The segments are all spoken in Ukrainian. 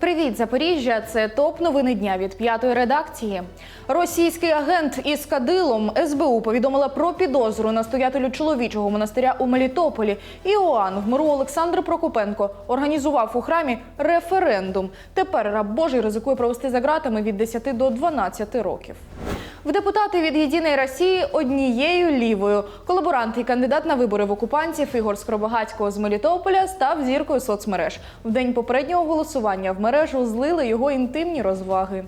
Привіт, Запоріжжя! Це топ новини дня від п'ятої редакції. Російський агент із кадилом СБУ повідомила про підозру настоятелю чоловічого монастиря у Мелітополі. Іоанн в миру Олександр Прокопенко організував у храмі референдум. Тепер раб Божий ризикує провести за ґратами від 10 до 12 років. В депутати від єдиної Росії однією лівою. Колаборант і кандидат на вибори в окупантів Ігор Скоробагацького з Мелітополя став зіркою соцмереж. В день попереднього голосування в мережу злили його інтимні розваги.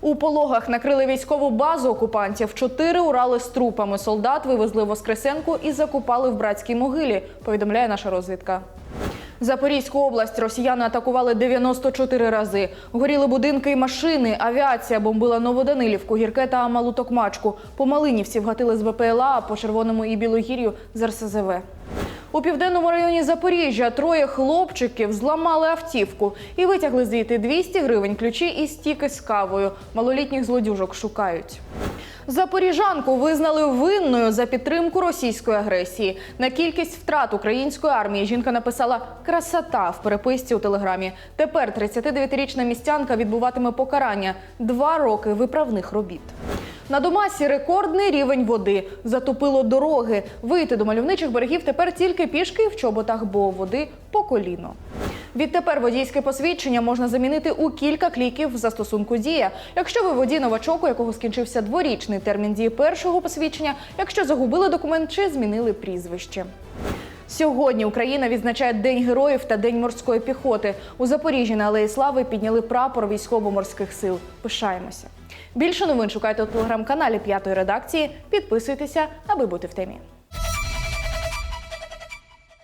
У пологах накрили військову базу окупантів. Чотири урали з трупами. Солдат вивезли в Воскресенку і закопали в братській могилі. Повідомляє наша розвідка. Запорізьку область росіяни атакували 94 рази. Горіли будинки і машини. Авіація бомбила Новоданилівку, Гірке та Малу Токмачку. По Малинівці вгатили з БПЛА, а по Червоному і Білогір'ю з РСЗВ. У південному районі Запоріжжя троє хлопчиків зламали автівку і витягли звідти 200 гривень, ключі і стіки з кавою. Малолітніх злодюжок шукають. Запоріжанку визнали винною за підтримку російської агресії. На кількість втрат української армії жінка написала красота в переписці у телеграмі. Тепер 39-річна містянка відбуватиме покарання два роки виправних робіт. На Домасі рекордний рівень води. Затопило дороги. Вийти до мальовничих берегів тепер тільки пішки в чоботах, бо води по коліно. Відтепер водійське посвідчення можна замінити у кілька кліків в застосунку Дія. Якщо ви водій новачок, у якого скінчився дворічний термін дії першого посвідчення, якщо загубили документ чи змінили прізвище. Сьогодні Україна відзначає День героїв та День морської піхоти. У Запоріжжі на Алеї Слави підняли прапор військово-морських сил. Пишаємося. Більше новин шукайте у телеграм-каналі п'ятої редакції. Підписуйтеся, аби бути в темі.